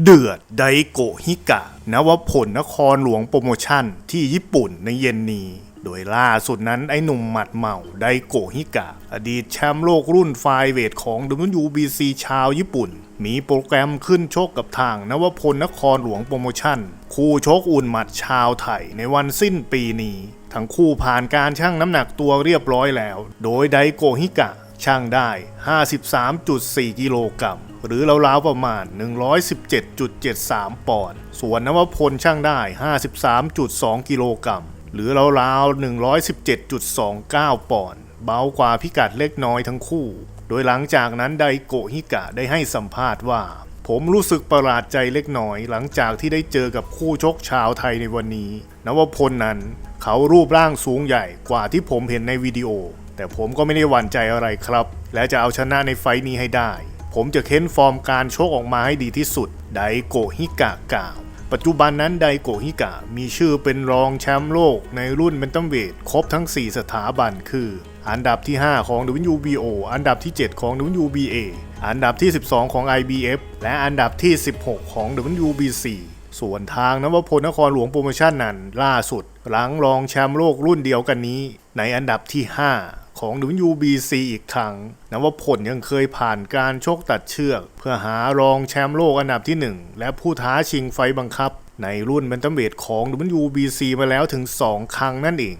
เดือดไดโกฮิกะนวพลนครหลวงโปรโมชั่นที่ญี่ปุ่นในเย็นนี้ โดยล่าสุดนั้นไอ้หนุ่มหมัดเมาไดโกฮิกะ อดีตแชมป์โลกรุ่นไฟเวทของ WBC ชาวญี่ปุ่น มีโปรแกรมขึ้นชกกับทางนวพลนครหลวงโปรโมชั่น คู่ชกอุ่นหมัดชาวไทยในวันสิ้นปีนี้ ทั้งคู่ผ่านการชั่งน้ำหนักตัวเรียบร้อยแล้ว โดยไดโกฮิกะช่างได้ 53.4 กิโลกรัม หรือราวๆประมาณ 117.73 ปอนด์ ส่วนนวพลช่างได้ 53.2 กิโลกรัม หรือราวๆ 117.29 ปอนด์ เบากว่าพิกัดเล็กน้อยทั้งคู่ โดยหลังจากนั้นไดโกะฮิกะได้ให้สัมภาษณ์ว่า ผมรู้สึกประหลาดใจเล็กน้อยหลังจากที่ได้เจอกับคู่ชกชาวไทยในวันนี้ นวพลนั้นเขารูปร่างสูงใหญ่กว่าที่ผมเห็นในวิดีโอ แต่ผมก็ไม่ได้หวั่นใจอะไรครับ และจะเอาชนะในไฟต์นี้ให้ได้ ผมจะเค้นฟอร์มการโชคออกมาให้ดีที่สุด ไดโกฮิกะกล่าวปัจจุบันนั้นไดโกฮิกะมีชื่อเป็นรองแชมป์โลกในรุ่นเบนตัมเวทครบทั้ง 4 สถาบันคือ อันดับที่ 5 ของ WBO อันดับที่ 7 ของ WBA อันดับที่ 12 ของ IBF และอันดับที่ 16 ของ WBC ส่วนทางนวพลนครหลวงโปรโมชั่นนั้นล่าสุด หลังรองแชมป์โลกรุ่นเดียวกันนี้ ในอันดับที่ 5 ของ WBC อีกครั้งนวพลยังเคยผ่านการชกตัดเชือก เพื่อหารองแชมป์โลกอันดับที่ 1 และผู้ท้าชิงไฟบังคับ ในรุ่นแบนตัมเวทของ WBC มาแล้วถึง 2 ครั้งนั่นเอง